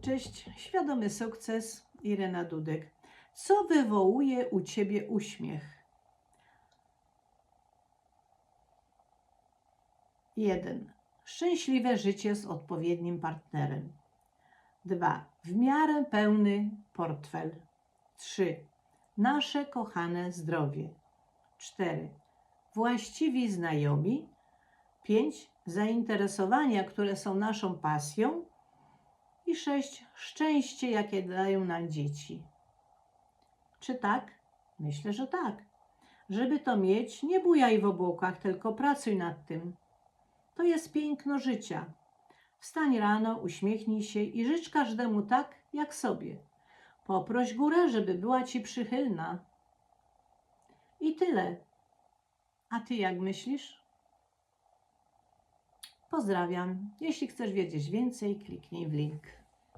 Cześć, świadomy sukces, Irena Dudek. Co wywołuje u Ciebie uśmiech? 1. Szczęśliwe życie z odpowiednim partnerem. 2. W miarę pełny portfel. 3. Nasze kochane zdrowie. 4. Właściwi znajomi. 5. Zainteresowania, które są naszą pasją. I 6. Szczęście, jakie dają nam dzieci. Czy tak? Myślę, że tak. Żeby to mieć, nie bujaj w obłokach, tylko pracuj nad tym. To jest piękno życia. Wstań rano, uśmiechnij się i życz każdemu tak, jak sobie. Poproś górę, żeby była ci przychylna. I tyle. A ty jak myślisz? Pozdrawiam. Jeśli chcesz wiedzieć więcej, kliknij w link.